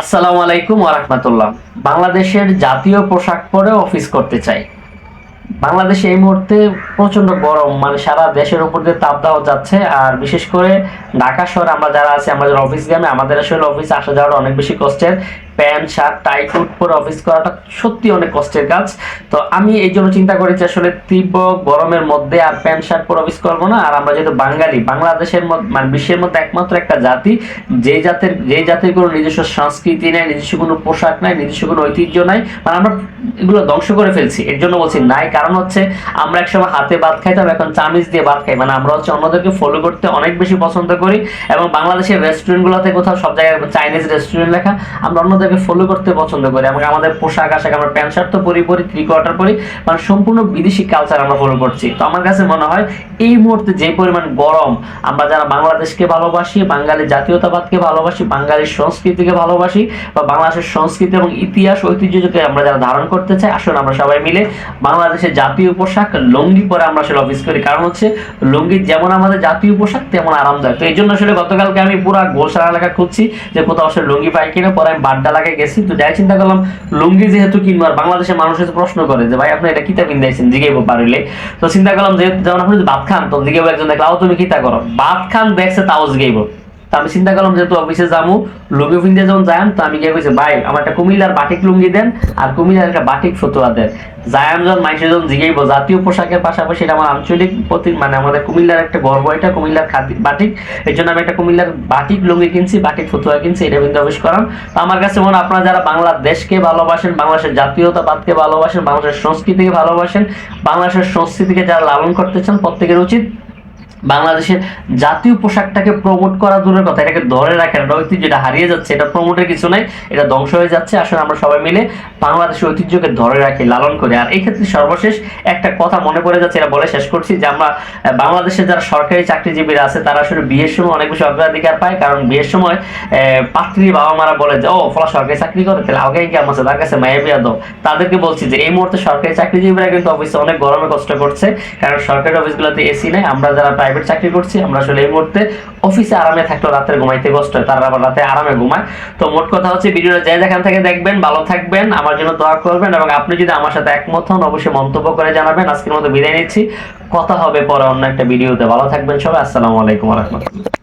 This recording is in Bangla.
আসসালামু আলাইকুম ওরহমতুল্লাহ বাংলাদেশের জাতীয় পোশাক পরে অফিস করতে চাই। বাংলাদেশে এই মুহূর্তে প্রচণ্ড গরম মানে সারা দেশের উপর দিয়ে তাপ দেওয়া যাচ্ছে। আর বিশেষ করে ঢাকা শহরে আমরা যারা আছি, আমাদের অফিস গ্রামে, আমাদের আসলে অফিস আসা যাওয়ার অনেক বেশি কষ্টের। প্যান্ট, শার্ট টাই কোট পরে অফিস করাটা সত্যি অনেক কষ্টের কাজ। তো আমি এই জন্য চিন্তা করেছি আসলে তীব্র গরমের মধ্যে আর প্যান্ট, শার্ট পরে অফিস করব না। আর আমরা যেহেতু বাঙালি, বাংলাদেশের মানে বিশ্বের মধ্যে একমাত্র একটা জাতি যে জাতের যে জাতির কোনো নিজস্ব সংস্কৃতি নাই, নিজস্ব কোনো পোশাক নাই, নিজস্ব কোনো ঐতিহ্য নাই মানে আমরা এগুলো ধ্বংস করে ফেলছি। এর জন্য বলছি নাই, কারণ হচ্ছে আমরা একসময় হাতে ভাত খাইতাম, এখন চামিচ দিয়ে ভাত খাই। মানে আমরা হচ্ছে অন্যদেরকে ফলো করতে অনেক বেশি পছন্দ করি। এবং বাংলাদেশের রেস্টুরেন্টগুলোতে কোথাও সব জায়গায় চাইনিজ রেস্টুরেন্ট লেখা, আমরা অন্যদেরকে ফলো করতে পছন্দ করি। এবং আমাদের পোশাক, আশাক আমরা প্যান্ট শার্ট তো পরি পরি থ্রি কোয়ার্টার পরি। মানে সম্পূর্ণ বিদেশি কালচার আমরা ফলো করছি। তো আমার কাছে মনে হয় এই মুহূর্তে যে পরিমাণ গরম আমরা যারা বাংলাদেশকে ভালোবাসি, বাঙালি জাতীয়তাবাদকে ভালোবাসি বাঙালির সংস্কৃতিকে ভালোবাসি বা বাংলাদেশের সংস্কৃতি এবং ইতিহাস, ঐতিহ্যকে আমরা যারা ধারণ করতে চাই আসলে আমরা সবাই মিলে বাংলাদেশের জাতীয় পোশাক লুঙ্গি পরে আমরা আসলে অফিস করি। কারণ হচ্ছে লুঙ্গি যেমন আমাদের জাতীয় পোশাক, তেমন আরামদায়ক। তো এই জন্য আসলে গতকালকে আমি পুরো গোলসারা এলাকা খুঁজছি যে কোথাও আসলে লুঙ্গি পাই কিনা, পরে আমি বাড্ডা লাগাই গেছি, তো যাই চিন্তা করলাম, লুঙ্গি যেহেতু কিনবো আর বাংলাদেশের মানুষ এসে প্রশ্ন করে যে, ভাই, আপনি এটা কিতা কিনতেছেন জিগেব পারিলে তো চিন্তা করলাম যে যেমন আপনি যদি ভাত খান তো জিগেব একজন, দেখলে তুমি কিতা করো? ভাত খান, দেখছে, তাও জিগেবো তো আমি চিন্তা করলাম যেহেতু অফিসে যাব লুঙ্গি ফিনতে যখন যাই তো আমি গিয়ে কইছি, ভাই, আমার একটা কুমিল্লার বাটিক লুঙ্গি দেন আর কুমিল্লার একটা বাটিক ফতুয়া দেন। যায়াম যখন, মাইসে যখন জিগেইব, জাতীয় পোশাকের পাশাপাশি এটা আমার আঞ্চলিক প্রতি মানে আমাদের কুমিল্লার একটা গর্ব, এটা কুমিল্লার খাদি বাটিক। এই জন্য আমি একটা কুমিল্লার বাটিক লুঙ্গি কিনছি, বাটিক ফতুয়া কিনছি, এটা কিন্তু অফিস করাম। তো আমার কাছে মনে আপনারা যারা বাংলাদেশকে ভালোবাসেন, বাংলাদেশের জাতীয়তাবাদকে ভালোবাসেন, বাংলাদেশের সংস্কৃতিকে ভালোবাসেন, বাংলাদেশের সংস্কৃতিকে যারা লালন করতে চান, প্রত্যেকের উচিত বাংলাদেশের জাতীয় পোশাকটাকে প্রমোট করা দূরের কথা এটাকে ধরে রাখেন এটা ঐতিহ্য যেটা হারিয়ে যাচ্ছে এটা প্রমোটের কিছু নাই এটা ধ্বংস হয়ে যাচ্ছে আসলে আমরা সবাই মিলে বাংলাদেশের ঐতিহ্যকে ধরে রাখি লালন করি। আর এই ক্ষেত্রে সর্বশেষ একটা কথা মনে পড়ে যাচ্ছে এটা বলে শেষ করছি যে আমরা আহ, বাংলাদেশে যারা সরকারি চাকরিজীবীরা আছে তারা আসলে বিয়ের সময় অনেক বেশি অগ্রাধিকার পায় কারণ বিয়ের সময় পাত্রী বাবা মারা বলে যে ও ফলা সরকারি চাকরি করে তাহলে আগে কেমন আছে তার কাছে মায়ের বিয়া দাও। তাদেরকে বলছি যে এই মুহূর্তে সরকারি চাকরিজীবীরা কিন্তু অফিসে অনেক গরমে কষ্ট করছে কারণ সরকারি অফিসগুলোতে এসি নেই আমরা যারা প্রাইভেট চাকরি করছি, আমরা আসলে এই মুহূর্তে অফিসে আরামে থাকলেও রাতের ঘুমাইতে কষ্ট হয়, তারা আবার রাতে আরামে ঘুমায়। তো মোট কথা হচ্ছে, ভিডিওটা যাই যেখান থেকে দেখবেন, ভালো থাকবেন, আমার জন্য দোয়া করবেন এবং আপনি যদি আমার সাথে একমত হন, অবশ্যই মন্তব্য করে জানাবেন। আজকের মতো বিদায় নিচ্ছি। কথা হবে পরে অন্য একটা ভিডিওতে। ভালো থাকবেন সবাই, আসসালামু আলাইকুম রহমতুল্লাহ।